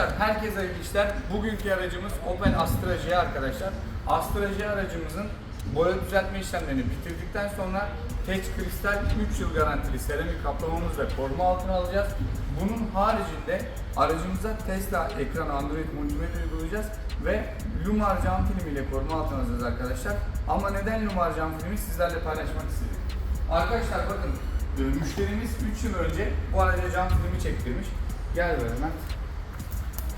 Arkadaşlar herkese hayırlı işler. Bugünkü aracımız Opel Astra J arkadaşlar. Astra J aracımızın boya düzeltme işlemlerini bitirdikten sonra Teç Kristal 3 yıl garantili seramik kaplamamızla koruma altına alacağız. Bunun haricinde aracımıza Tesla ekran Android multimedya uygulayacağız ve Lumar cam filmiyle koruma altına alacağız arkadaşlar. Ama neden Lumar cam filmi sizlerle paylaşmak istedim. Arkadaşlar bakın müşterimiz 3 yıl önce bu araca cam filmi çektirmiş. Gel böyle hemen.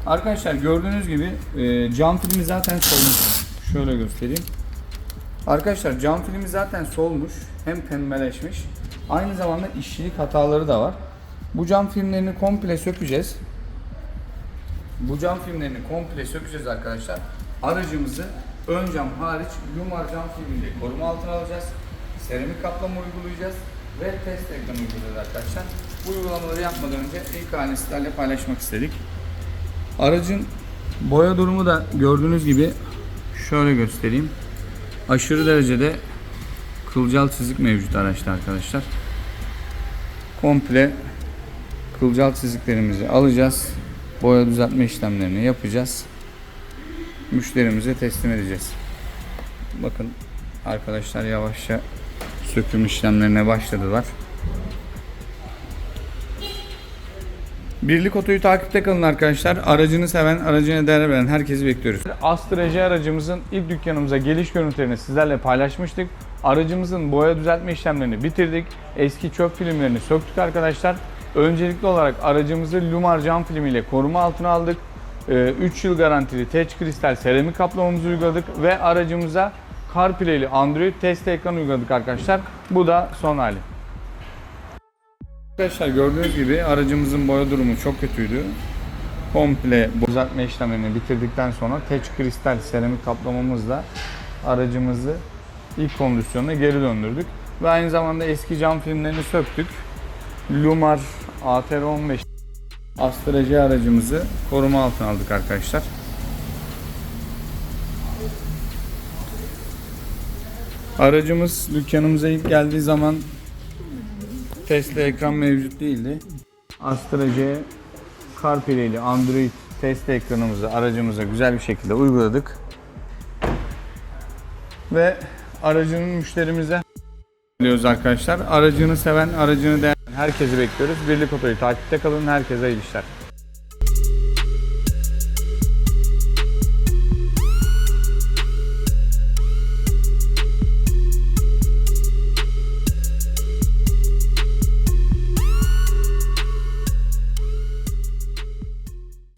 Arkadaşlar gördüğünüz gibi e, cam filmi zaten solmuş. Şöyle göstereyim. Arkadaşlar cam filmi zaten solmuş. Hem pembeleşmiş. Aynı zamanda işçilik hataları da var. Bu cam filmlerini komple sökeceğiz. Bu cam filmlerini komple sökeceğiz arkadaşlar. Aracımızı ön cam hariç Lumar cam filmiyle koruma altına alacağız. Seramik kaplama uygulayacağız ve test ekranı uygulayacağız arkadaşlar. Bu uygulamaları yapmadan önce ilk halini sizlerle paylaşmak istedik. Aracın boya durumu da gördüğünüz gibi şöyle göstereyim. Aşırı derecede kılcal çizik mevcut araçta arkadaşlar. Komple kılcal çiziklerimizi alacağız. Boya düzeltme işlemlerini yapacağız. Müşterimize teslim edeceğiz. Bakın arkadaşlar yavaşça söküm işlemlerine başladılar. Birlik Oto'yu takipte kalın arkadaşlar. Aracını seven, aracına değer veren herkesi bekliyoruz. Astra J aracımızın ilk dükkanımıza geliş görüntülerini sizlerle paylaşmıştık. Aracımızın boya düzeltme işlemlerini bitirdik. Eski çöp filmlerini söktük arkadaşlar. Öncelikli olarak aracımızı Lumar cam filmiyle koruma altına aldık. 3 yıl garantili Teç Kristal seramik kaplamamızı uyguladık ve aracımıza CarPlay'li Android test ekranı uyguladık arkadaşlar. Bu da son hali. Arkadaşlar gördüğünüz gibi aracımızın boya durumu çok kötüydü. Komple düzeltme işlemlerini bitirdikten sonra Teç Kristal seramik kaplamamızla aracımızı ilk kondisyonuna geri döndürdük. Ve aynı zamanda eski cam filmlerini söktük. Lumar ATR15 Astra J aracımızı koruma altına aldık arkadaşlar. Aracımız dükkanımıza ilk geldiği zaman Tesla ekran mevcut değildi. Astra J CarPlay'li Android test ekranımızı aracımıza güzel bir şekilde uyguladık. Ve aracının müşterimize diyoruz arkadaşlar. Aracını seven, aracını değerli herkesi bekliyoruz. Birlik Oto'yu takipte kalın. Herkese iyi işler.